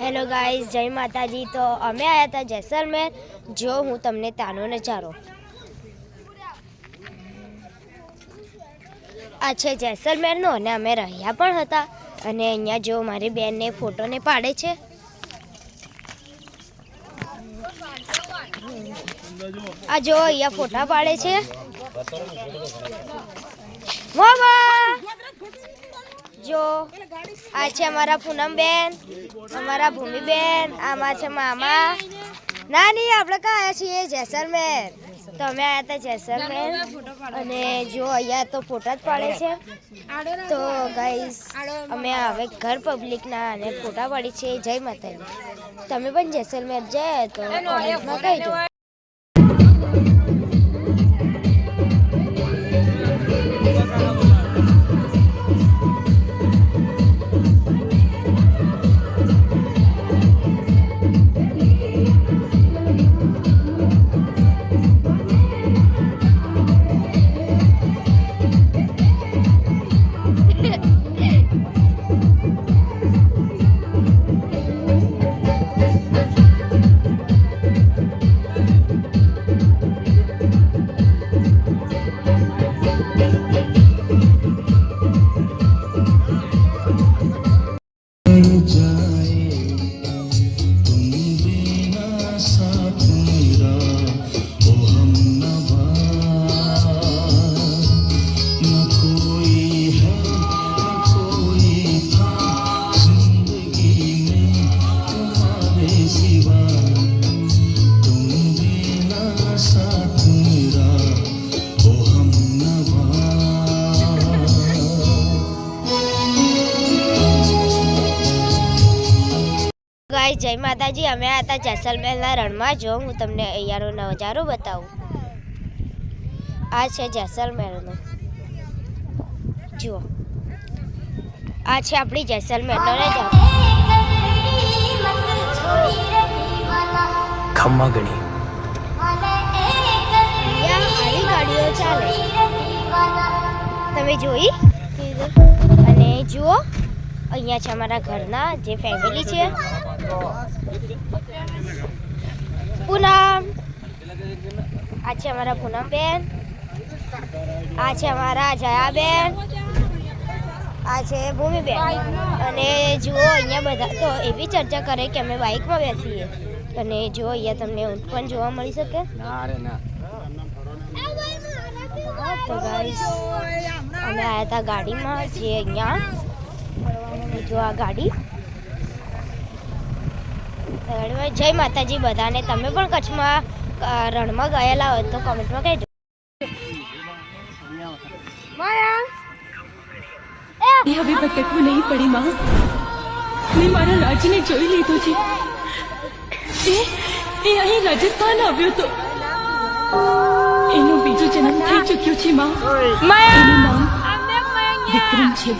Hello guys જય માતાજી. તો અમે આવ્યા હતા જેસલમેર. જો હું તમને ત્યાંનો નજારો. આ છે જેસલમેરનો અને અમે રહ્યા પણ હતા. અને અહીંયા જો મારી બેનને ફોટોને પાડે છે. આ જો અહીંયા ફોટા પાડે છે. મામા જો, આ છે અમારા પૂનમબેન, અમારા ભૂમિબેન, આમાં છે મામા. ના, નહીં, આપણે કાં આવ્યા છીએ? જેસલમેર. તો અમે આવ્યા હતા જેસલમેર. અને જો, અહીંયા તો ફોટા જ પાડે છે. તો ગાઈસ અમે હવે ઘર પબ્લિકના અને ફોટા પાડી છે. જય માતાજી. તમે પણ જેસલમેર જાય તો કોમેન્ટમાં કહેજો. ગાય જય માતાજી. અમે હતા જેસલમેરના રણમાં. જો હું તમને અહીંયાનો નજારો બતાવું. આ છે જેસલમેરનો. જુઓ. આ છે આપણી જેસલમેરનો નજારો ખમ્મા ગણી ગાડીઓ ચાલે. તમે જોઈ? અને જુઓ. અહીંયા છે અમારા ઘરના જે ફેમિલી છે. પૂનમ. આ છે અમારા પૂનમબેન. આ છે અમારા જયાબેન. આ છે ભૂમિબેન. અને જુઓ અહીંયા બધા તો એવી ચર્ચા કરે કે અમે બાઇકમાં બેસીએ. અને જુઓ અહીંયા તમને ઊંટ પણ જોવા મળી શકે. તો ગાઈસ અમે આવ્યા હતા ગાડીમાં જે અહીંયા જો આ ગાડી. જય માતાજી બધાને. તમે પણ કચ્છમાં રણમાં ગયેલા હોય તો કોમેન્ટમાં કહેજો. એ! હવે ભટકવું નહીં પડી માં. મેં મારા રાજને જોઈ લીધું છે. એ એ અહીં રાજસ્થાન આવ્યો તો. એનો બીજો જન્મ થઈ ચૂક્યો છે માં. વિક્રમ છે.